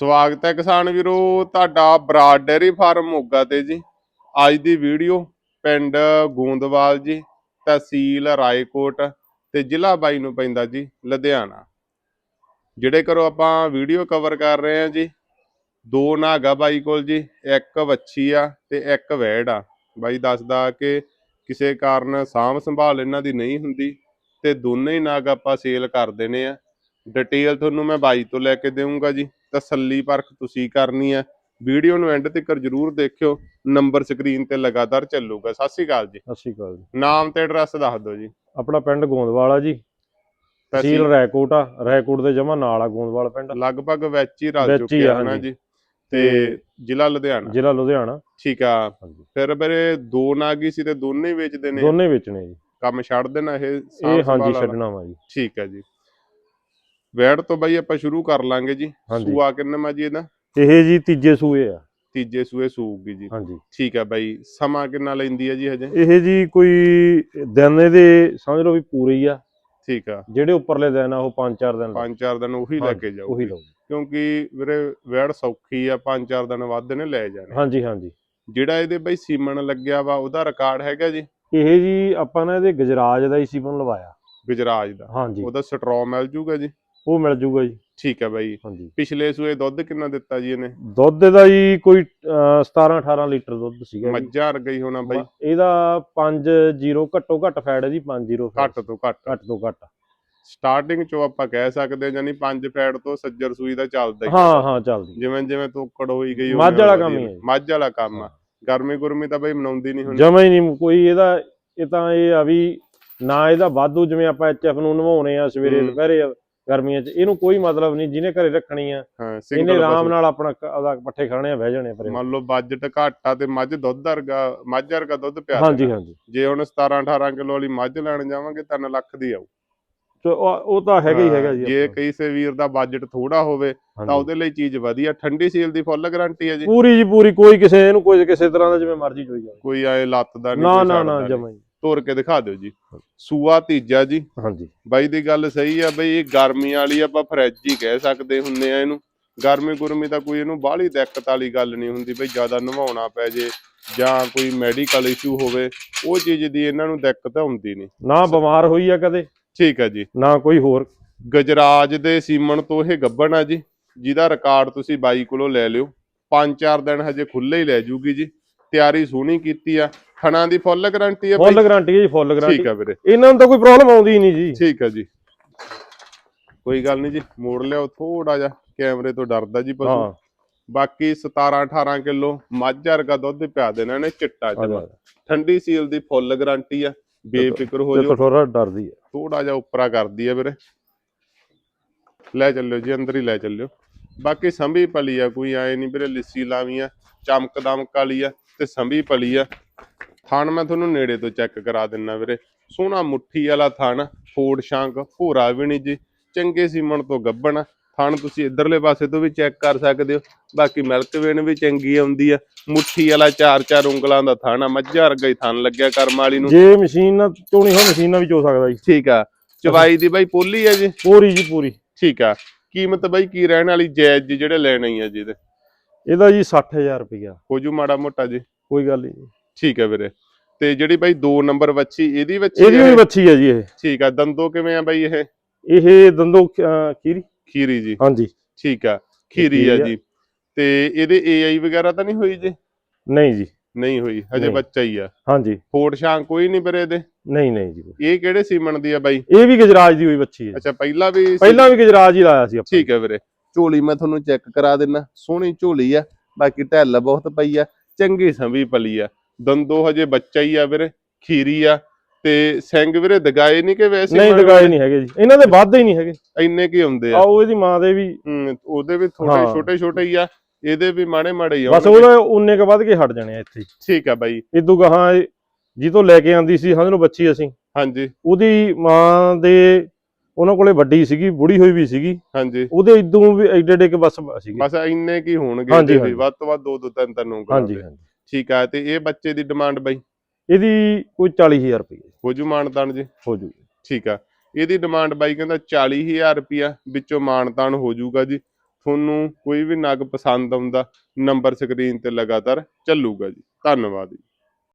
ਸਵਾਗਤ ਹੈ ਕਿਸਾਨ ਵੀਰੋ, ਤੁਹਾਡਾ ਬਰਾਡ ਡੇਅਰੀ ਫਾਰਮ ਮੋਗਾ ਤੇ ਜੀ। ਅੱਜ ਦੀ ਵੀਡੀਓ ਪਿੰਡ ਗੋਂਦਵਾਲ ਜੀ, ਤਹਿਸੀਲ ਰਾਏਕੋਟ ਤੇ ਜ਼ਿਲ੍ਹਾ ਬਾਈ ਨੂੰ ਪੈਂਦਾ ਜੀ, ਲੁਧਿਆਣਾ। ਜਿਹੜੇ ਕਰੋ ਆਪਾਂ ਵੀਡੀਓ ਕਵਰ ਕਰ ਰਹੇ ਹਾਂ ਜੀ, ਦੋ ਨਾਗਾ ਬਾਈ ਕੋਲ ਜੀ, ਇੱਕ ਵੱਛੀ ਆ ਤੇ ਇੱਕ ਵੈੜ ਆ। ਬਾਈ ਦੱਸਦਾ ਕਿ ਕਿਸੇ ਕਾਰਨ ਸਾਂਭ ਸੰਭਾਲ ਇਹਨਾਂ ਦੀ ਨਹੀਂ ਹੁੰਦੀ ਤੇ ਦੋਨੇ ਹੀ ਨਾਗ ਆਪਾਂ ਸੇਲ ਕਰ ਦੇਣੇ ਆ। ਡਿਟੇਲ ਤੁਹਾਨੂੰ ਮੈਂ ਬਾਈ ਤੋਂ ਲੈ ਕੇ ਦੇਵਾਂਗਾ ਜੀ। ਤਸੱਲੀ ਪਰਖ ਤੁਸੀਂ ਕਰਨੀ ਹੈ। ਵੀਡੀਓ ਨੂੰ ਐਂਡ ਤੱਕ ਜਰੂਰ ਦੇਖਿਓ। ਨੰਬਰ ਸਕਰੀਨ ਤੇ ਲਗਾਤਾਰ ਚੱਲੂਗਾ। ਸਤਿ ਸ਼੍ਰੀ ਅਕਾਲ ਜੀ। ਸਤਿ ਸ਼੍ਰੀ ਅਕਾਲ ਜੀ। ਨਾਮ ਤੇ ਐਡਰੈਸ ਦੱਸ ਦਿਓ ਜੀ। ਆਪਣਾ ਪਿੰਡ ਗੋਂਦਵਾਲ ਆ ਜੀ ਤਹਿਸੀਲ ਰੈਕੋਟ। ਆ ਰੈਕੋਟ ਦੇ ਜਮਾ ਨਾਲ ਆ ਗੋਂਦਵਾਲ ਪਿੰਡ। ਲਗਭਗ ਵਿੱਚ ਹੀ ਰਲ ਚੁੱਕਿਆ ਆ, ਹੈ ਨਾ। ਜੀ। ਤੇ ਜ਼ਿਲ੍ਹਾ ਲੁਧਿਆਣਾ। ਜ਼ਿਲ੍ਹਾ ਲੁਧਿਆਣਾ। ਠੀਕ ਆ। ਫਿਰ ਵੀਰੇ ਦੋ ਨਾਗੀ ਸੀ ਤੇ ਦੋਨੇ ਵੇਚਦੇ ਨੇ। ਦੋਨੇ ਵੇਚਣੇ ਜੀ। ਕੰਮ ਛੱਡ ਦੇਣਾ ਇਹ ਇਹ ਹਾਂਜੀ। ਛੱਡਣਾ ਵਾ ਜੀ। ਠੀਕ ਹੈ ਜੀ। ਵੈੜ ਤੋਂ ਬਾਈ ਆਪਾਂ ਸ਼ੁਰੂ ਕਰ ਲਾਂਗੇ ਜੀ। ਹਾਂਜੀ। ਸੂਆ ਕਿੰਨਾ ਮਾ ਜੀ ਇਹਦਾ? ਇਹ ਜੀ ਤੀਜੇ ਸੂਏ ਆ। ਤੀਜੇ ਸੂਏ ਸੂਗੀ ਜੀ। ਹਾਂਜੀ। ਠੀਕ ਹੈ ਬਾਈ ਸਮਾਂ ਕਿੰਨਾ ਲੈਂਦੀ ਹੈ ਜੀ ਹਜੇ? ਇਹ ਜੀ ਕੋਈ ਦਿਨ ਇਹਦੇ ਸਮਝ ਲਓ ਵੀ ਪੂਰੇ ਹੀ ਆ। ਠੀਕ ਆ। ਜਿਹੜੇ ਉੱਪਰਲੇ ਦਿਨ ਆ ਉਹ 5-4 ਦਿਨ। ਪੰਜ ਚਾਰ ਦਿਨ ਉਹੀ ਲੈ ਕੇ ਜਾਓ। ਉਹੀ ਲਓ। ਕਿਉਂਕਿ ਵੀਰੇ ਵੈੜ ਸੌਖੀ ਆ ਪੰਜ ਚਾਰ ਦਿਨ ਵੱਧ ਨੇ ਲੈ ਜਾਣੇ। ਹਾਂਜੀ ਹਾਂਜੀ। ਜਿਹੜਾ ਇਹਦੇ ਬਈ ਸੀਮਨ ਲੱਗਿਆ ਵਾ ਉਹਦਾ ਰਿਕਾਰਡ ਹੈਗਾ ਜੀ? ਇਹ ਜੀ ਆਪਾਂ ਨੇ ਇਹਦੇ ਗਜਰਾਜ ਦਾ ਹੀ ਸੀਪਨ ਲਵਾਇਆ। ਗੁਜਰਾਜ ਦਾ। ਹਾਂਜੀ। ਉਹਦਾ ਸਟਰੋ ਮਿਲ ਜੂਗਾ ਜੀ? ਉਹ ਮਿਲ ਜੂਗਾ ਜੀ। ਠੀਕ ਹੈ ਬਾਈ। ਹਾਂਜੀ। ਪਿਛਲੇ ਸੂਏ ਦੁੱਧ ਕਿੰਨਾ ਦਿੱਤਾ ਜੀ ਇਹਨੇ? ਦੁੱਧ ਦਾ ਜੀ ਕੋਈ 17-18 ਲੀਟਰ ਦੁੱਧ ਸੀਗਾ। ਮੱਝਾਂ ਰਗਈ ਹੋਣਾ ਬਾਈ। ਇਹਦਾ 5-0 ਘੱਟੋ ਘੱਟ ਫੈਟ ਹੈ ਜੀ 5-0 ਘੱਟ ਤੋਂ ਘੱਟ। ਘੱਟ ਤੋਂ ਘੱਟ। ਸਟਾਰਟਿੰਗ ਚੋਂ ਆਪਾਂ ਕਹਿ ਸਕਦੇ ਹਾਂ ਜਾਨੀ 5 ਫੈਟ ਤੋਂ ਸੱਜਰ ਸੂਈ ਦਾ ਚੱਲਦਾ ਹੀ। ਹਾਂ ਹਾਂ ਚੱਲਦੀ। ਜਿਵੇਂ ਜਿਵੇਂ ਤੋਕੜ ਹੋਈ ਗਈ ਮੱਝ ਵਾਲਾ ਕੰਮ ਹੀ। ਮੱਝ ਵਾਲਾ ਕੰਮ ਆ। ਗਰਮੀ ਗੁਰਮੀ ਤਾਂ ਬਈ ਮਨਾਉਂਦੀ ਨਹੀਂ ਹੁਣ ਜਮਾ ਹੀ ਨਹੀਂ ਕੋਈ ਇਹਦਾ ਇਹ ਤਾਂ ਇਹ ਆ ਵੀ ਨਾ ਇਹਦਾ ਵਾਧੂ ਜਿਵੇਂ ਆਪਾਂ ਐਚਐਫ ਨੂੰ ਨਵਾਉਣੇ ਆ ਸਵੇਰੇ। ਦੁਪਹਿਰੇ ਗਰਮੀਆਂ 'ਚ ਇਹਨੂੰ ਕੋਈ ਮਤਲਬ ਨਹੀਂ ਜਿਹਨੇ ਘਰੇ ਰੱਖਣੀ ਆ ਹਾਂ ਇਹਨੇ ਸਿੰਗਲ ਆਰਾਮ ਨਾਲ ਆਪਣਾ ਕ- ਪੱਠੇ ਖਾਣੇ ਆ ਬਹਿ ਜਾਣੇ ਆ ਪਰੇ ਮੰਨ ਲਓ ਬਜਟ ਘੱਟ ਤੇ ਮੱਝ ਦੁੱਧ ਵਰਗਾ ਮੱਝ ਵਰਗਾ ਦੁੱਧ ਪਿਆ ਹਾਂਜੀ। ਹਾਂਜੀ ਜੇ ਹੁਣ 17 18 ਕਿਲੋ ਵਾਲੀ ਮੱਝ ਲੈਣ ਜਾਵਾਂਗੇ 3 ਲੱਖ ਦੀ ਆਊ ਤੇ ਉਹ ਉਹ ਤਾਂ ਹੈਗਾ ਹੀ ਹੈਗਾ ਜੀ ਜੇ ਆਪਣਾ। ਕਿਸੇ ਵੀਰ ਦਾ ਬਜਟ ਥੋੜਾ ਹੋਵੇ ਤਾਂ ਹਾਂਜੀ। ਉਹਦੇ ਲਈ ਚੀਜ਼ ਵਧੀਆ ਠੰਡੀ ਸੀਲ ਦੀ ਫੁੱਲ ਗਾਰੰਟੀ ਹੈ ਜੀ ਪੂਰੀ ਜੀ ਪੂਰੀ ਕੋਈ ਕਿਸੇ ਇਹਨੂੰ ਕੋਈ ਕਿਸੇ ਤਰ੍ਹਾਂ ਦਾ ਜਿਵੇਂ ਮਰਜ਼ੀ ਚੋਈ ਜਾਵੇ ਕੋਈ ਆਏ ਲੱਤ ਦਾ ਨਹੀਂ ਨਾ ਕੋਈ ਨਾ ਛੱਡਦਾ ਨਾ ਨੀ। ਜਮਾ ਤੋਰ ਕੇ ਦਿਖਾ ਦਿਓ ਜੀ। ਸੂਆ ਤੀਜਾ ਜੀ। ਹਾਂਜੀ। ਬਾਈ ਦੀ ਗੱਲ ਸਹੀ ਆ ਬਈ ਇਹ ਗਰਮੀ ਵਾਲੀ ਆਪਾਂ ਫਰਿੱਜ ਹੀ ਕਹਿ ਸਕਦੇ ਹੁੰਨੇ ਆ ਇਹਨੂੰ। ਗਰਮੀ ਗੁਰਮੀ ਤਾਂ ਕੋਈ ਇਹਨੂੰ ਬਾਹਲੀ ਦਿੱਕਤ ਵਾਲੀ ਗੱਲ ਨਹੀਂ ਹੁੰਦੀ ਬਈ ਜ਼ਿਆਦਾ ਨਵਾਉਣਾ ਪੈ ਜੇ ਜਾਂ ਕੋਈ ਮੈਡੀਕਲ ਇਸ਼ੂ ਹੋਵੇ ਉਹ ਚੀਜ਼ ਦੀ ਇਹਨਾਂ ਨੂੰ ਦਿੱਕਤ ਹੁੰਦੀ ਨਹੀਂ। ਨਾ ਬਿਮਾਰ ਹੋਈ ਆ ਕਦੇ। ਠੀਕ ਹੈ ਜੀ। ਨਾ ਕੋਈ ਹੋਰ। ਗਜਰਾਜ ਦੇ ਸੀਮਨ ਤੋਂ ਇਹ ਗੱਬਣ ਆ ਜੀ ਜਿਹਦਾ ਰਿਕਾਰਡ ਤੁਸੀਂ ਬਾਈ ਕੋਲੋਂ ਲੈ ਲਿਓ। ਪੰਜ ਚਾਰ ਦਿਨ ਹਜੇ ਖੁੱਲੇ ਹੀ ਲੈ ਜੂਗੀ ਜੀ। ਤਿਆਰੀ ਸੋਹਣੀ ਕੀਤੀ ਆ। ਥਣਾ ਦੀ ਫੁੱਲ ਗਾਰੰਟੀ ਆ ਬਾਈ? ਫੁੱਲ ਗਾਰੰਟੀ ਹੈ ਜੀ ਫੁੱਲ ਠੀਕ ਗਾਰੰਟੀ ਆ ਵੀਰੇ। ਇਹਨਾਂ ਨੂੰ ਤਾਂ ਕੋਈ ਪ੍ਰੋਬਲਮ ਆਉਂਦੀ ਹੀ ਨਹੀਂ ਜੀ। ਠੀਕ ਹੈ ਜੀ। ਕੋਈ ਗੱਲ ਨਹੀਂ ਜੀ ਮੋੜ ਲਿਆਓ ਥੋੜਾ ਜਿਹਾ ਕੈਮਰੇ ਤੋਂ ਡਰਦਾ ਜੀ ਪਸ਼ੂ। ਹਾਂ। ਬਾਕੀ 17 18 ਕਿਲੋ ਮੱਝ ਵਰਗਾ ਦੁੱਧ ਪਿਆ ਦੇਣਾ ਨੇ ਚਿੱਟਾ ਆ ਜਮਾ। ਠੰਡੀ ਸੀਲ ਦੀ ਫੁੱਲ ਗਾਰੰਟੀ ਆ ਬੇਫਿਕਰ ਹੋ ਜਾਓ। ਥੋੜਾ ਡਰਦੀ ਹੈ ਥੋੜਾ ਜਿਹਾ ਉੱਪਰਾ ਕਰਦੀ ਆ ਵੀਰੇ। ਲੈ ਚੱਲਿਓ ਜੀ ਅੰਦਰ ਹੀ ਲੈ ਚੱਲਿਓ। ਬਾਕੀ ਸੰਭੀ ਪਲੀ ਆ ਕੋਈ ਆਏ ਨਹੀਂ ਵੀਰੇ ਲਿੱਸੀ ਲਾਵੀਂ ਆ ਚਮਕ ਦਮਕ ਵਾਲੀ ਆ ਤੇ ਸੰਭੀ ਪਲੀ ਆ। ਥਣ ਮੈਂ ਤੁਹਾਨੂੰ ਨੇੜੇ ਤੋਂ ਚੈੱਕ ਕਰਾ ਦਿੰਨਾ ਵੀਰੇ। ਸੋਹਣਾ ਮੁੱਠੀ ਵਾਲਾ ਥਣ ਫੋੜ ਸ਼ਾਂਕ ਭੂਰਾ ਵੀ ਨਹੀਂ ਜੀ। ਚੰਗੇ ਸੀਮਣ ਤੋਂ ਗੱਬਣ। ਥਣ ਤੁਸੀਂ ਇਧਰਲੇ ਪਾਸੇ ਤੋਂ ਵੀ ਚੈੱਕ ਕਰ ਸਕਦੇ ਹੋ। ਬਾਕੀ ਮਿਲਕ ਵੇਨ ਵੀ ਚੰਗੀ ਆਉਂਦੀ ਆ। ਮੁੱਠੀ ਵਾਲਾ ਚਾਰ ਚਾਰ ਉਂਗਲਾਂ ਦਾ ਥਣ ਆ। ਮੱਝਾਂ ਵਰਗਾ ਹੀ ਥਣ ਲੱਗਿਆ ਕਰਮ ਵਾਲੀ ਨੂੰ। ਜੇ ਮਸ਼ੀਨ ਨਾਲ ਚੋਣੀ ਹੋ ਮਸ਼ੀਨ ਨਾਲ ਵੀ ਚੋ ਸਕਦਾ ਜੀ। ਠੀਕ ਆ। ਚਵਾਈ ਦੀ ਬਾਈ ਪੋਲੀ ਆ ਜੀ? ਪੂਰੀ ਜੀ ਪੂਰੀ। ਠੀਕ ਆ। ਕੀਮਤ ਬਾਈ ਕੀ ਰਹਿਣ ਵਾਲੀ? ਜਾਇਜ਼ ਜੀ ਜਿਹੜੇ ਲੈਣੇ ਆ ਜੀ ਇਹਦੇ। ਇਹਦਾ ਜੀ 60000 ਰੁਪਇਆ ਹੋ ਜੂ ਮਾੜਾ ਮੋਟਾ ਜੀ। ਕੋਈ ਗੱਲ ਨਹੀਂ ਠੀਕ ਆ ਵੀਰੇ। ਤੇ ਜਿਹੜੀ ਬਾਈ 2 ਨੰਬਰ ਵੱਛੀ ਇਹਦੀ ਵੱਛੀ ਇਹਦੀ ਵੀ? ਬੱਚੀ ਹੈ ਜੀ ਇਹ। ਠੀਕ ਆ ਦੰਦੋ ਕਿਵੇਂ ਆ ਬਾਈ ਇਹ? ਇਹ ਦੰਦੋ ਖੀਰੀ? ਖੀਰੀ ਜੀ। ਹਾਂਜੀ। ਠੀਕ ਆ ਖੀਰੀ ਆ। ਜੀ। ਤੇ ਇਹਦੇ ਏਆਈ ਵਗੈਰਾ ਤਾਂ ਨਹੀਂ ਹੋਈ ਜੀ? ਨਹੀਂ ਜੀ। ਨਹੀਂ ਹੋਈ ਹਜੇ। ਬੱਚਾ ਹੀ ਆ। ਹਾਂਜੀ। ਫੋੜ ਸ਼ਾਂ ਕੋਈ ਨਹੀਂ ਵੀਰੇ ਇਹਦੇ? ਨਹੀਂ ਨਹੀਂ ਜੀ। ਇਹ ਕਿਹੜੇ ਸੀਮਨ ਦੀ ਆ ਬਾਈ? ਇਹ ਵੀ ਗਜਰਾਜ ਦੀ ਹੋਈ ਬੱਚੀ ਹੈ। ਅੱਛਾ ਪਹਿਲਾਂ ਵੀ? ਪਹਿਲਾਂ ਵੀ ਗਜਰਾਜ ਹੀ ਲਾਇਆ ਸੀ ਆਪਾਂ। ਠੀਕ ਹੈ ਵੀਰੇ। ਝੋਲੀ ਮੈਂ ਤੁਹਾਨੂੰ ਚੈੱਕ ਕਰਾ ਦਿੰਨਾ। ਸੋਹਣੀ ਝੋਲੀ ਆ ਬਾਕੀ ਢੱਲ ਬਹੁਤ ਪਈ ਆ। ਚੰਗੀ ਸੰਭੀ ਪਲੀ ਆ। ਦੰਦੋ ਹਜੇ ਬੱਚਾ ਹੀ ਆ ਵੀਰੇ ਖੀਰੀ ਆ ਤੇ ਸਿੰਘ ਵੀਰੇ ਦਗਾਏ ਨਹੀਂ ਕਿ ਵੈਸੇ ਨਹੀਂ ਦਗਾਏ ਨਹੀਂ ਹੈਗੇ ਜੀ। ਇਹਨਾਂ ਦੇ ਵੱਧ ਹੀ ਨਹੀਂ ਹੈਗੇ। ਇੰਨੇ ਕੀ ਹੁੰਦੇ ਆ? ਆਓ ਇਹਦੀ ਮਾਂ ਦੇ ਵੀ। ਹੂੰ, ਉਹਦੇ ਵੀ ਥੋੜੇ ਹਾਂ। ਛੋਟੇ ਛੋਟੇ ਹੀ ਆ ਇਹਦੇ ਵੀ ਮਾੜੇ ਮਾੜੇ ਹੀ ਆ। ਬਸ ਉਹਦਾ ਉਨੇ ਕ ਵੱਧ ਕੇ ਹਟ ਜਾਣੇ ਆ ਇੱਥੇ। ਠੀਕ ਆ ਬਾਈ। ਇਦੋਂ ਗਾਹਾਂ ਜਿਹਤੋਂ ਲੈ ਕੇ ਆਂਦੀ ਸੀ ਸਮਝ ਲਓ ਬੱਚੀ ਅਸੀਂ। ਹਾਂਜੀ। ਉਹਦੀ ਮਾਂ ਦੇ ਉਹਨਾਂ ਕੋਲੇ ਵੱਡੀ ਸੀਗੀ ਬੁੜੀ ਹੋਈ ਵੀ ਸੀਗੀ। ਹਾਂਜੀ। ਉਹਦੇ ਇਦੋਂ ਵੀ ਐਡੇ ਐਡੇ ਕੇ ਬਸ ਸੀਗੀ। ਬਸ ਇੰਨੇ ਕੀ ਹੋਣਗੇ। ਵੱਧ ਤੋਂ ਵੱਧ ਦੋ ਦੋ ਤਿੰਨ ਤਿੰਨ ਉਂਗਲਾਂ ਹਾਂਜੀ। ਹਾਂਜੀ। ਠੀਕ ਆ ਤੇ ਇਹ ਬੱਚੇ ਦੀ ਡਿਮਾਂਡ ਬਾਈ? ਇਹਦੀ ਕੋਈ 40000 ਰੁਪਏ ਹੋ ਜੂ ਮਾਨਤਾਨ ਜੀ? ਹੋ ਜੂਗੀ ਠੀਕ ਆ ਇਹਦੀ ਡਿਮਾਂਡ ਬਾਈ ਕਹਿੰਦਾ 40000 ਰੁਪਿਆ ਵਿੱਚੋਂ ਮਾਨਤਾਨ ਹੋ ਜਾਊਗਾ ਜੀ। ਤੁਹਾਨੂੰ ਕੋਈ ਵੀ ਨਗ ਪਸੰਦ ਆਉਂਦਾ ਨੰਬਰ ਸਕਰੀਨ ਤੇ ਲਗਾਤਾਰ ਚੱਲੂਗਾ ਜੀ। ਧੰਨਵਾਦ ਜੀ।